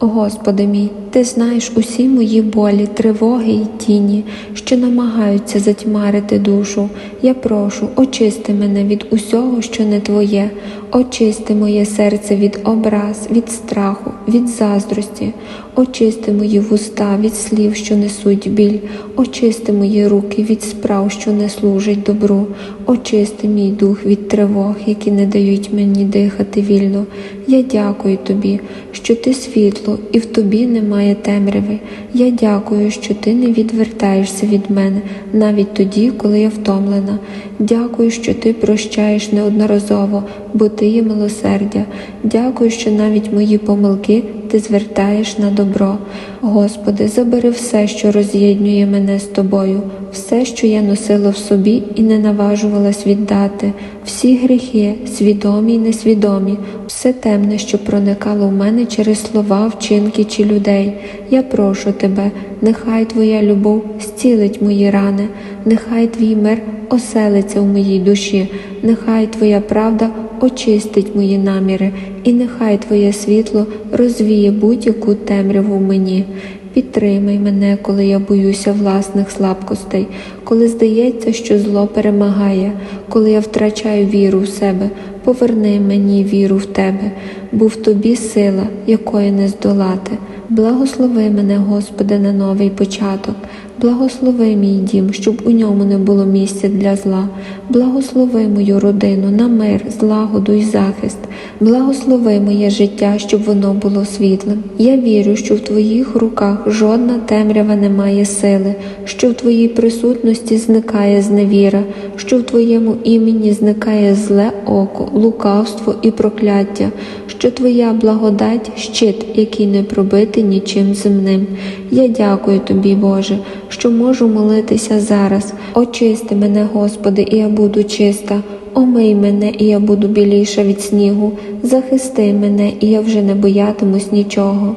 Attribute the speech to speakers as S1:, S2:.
S1: Господи мій, Ти знаєш усі мої болі, тривоги й тіні, що намагаються затьмарити душу. Я прошу, очисти мене від усього, що не Твоє, очисти моє серце від образ, від страху, від заздрості, очисти мої вуста від слів, що несуть біль, очисти мої руки від справ, що не служать добру, очисти мій дух від тривог, які не дають мені дихати вільно. Я дякую тобі, що ти світло, і в тобі немає темряви. Я дякую, що ти не відвертаєшся від мене навіть тоді, коли я втомлена. Дякую, що ти прощаєш неодноразово, бо ти є милосердя. Дякую, що навіть мої помилки ти звертаєш на добро. Господи, забери все, що роз'єднує мене з тобою, все, що я носила в собі і не наважувалась віддати, всі гріхи, свідомі й несвідомі, все темне, що проникало в мене через слова, вчинки чи людей. Я прошу тебе, нехай Твоя любов зцілить мої рани, нехай Твій мир оселиться в моїй душі, нехай Твоя правда очистить мої наміри, і нехай Твоє світло розвіє будь-яку темряву мені. Підтримай мене, коли я боюся власних слабкостей, коли здається, що зло перемагає, коли я втрачаю віру в себе. Поверни мені віру в тебе, бо в тобі сила, якої не здолати. Благослови мене, Господи, на новий початок. Благослови мій дім, щоб у ньому не було місця для зла. Благослови мою родину на мир, злагоду і захист. Благослови моє життя, щоб воно було світлим. Я вірю, що в Твоїх руках жодна темрява не має сили, що в Твоїй присутності зникає зневіра, що в Твоєму імені зникає зле око, лукавство і прокляття, що Твоя благодать щит, який не пробити нічим земним. Я дякую Тобі, Боже, що можу молитися зараз. Очисти мене, Господи, і я буду чиста. Омий мене, і я буду біліша від снігу. Захисти мене, і я вже не боятимусь нічого.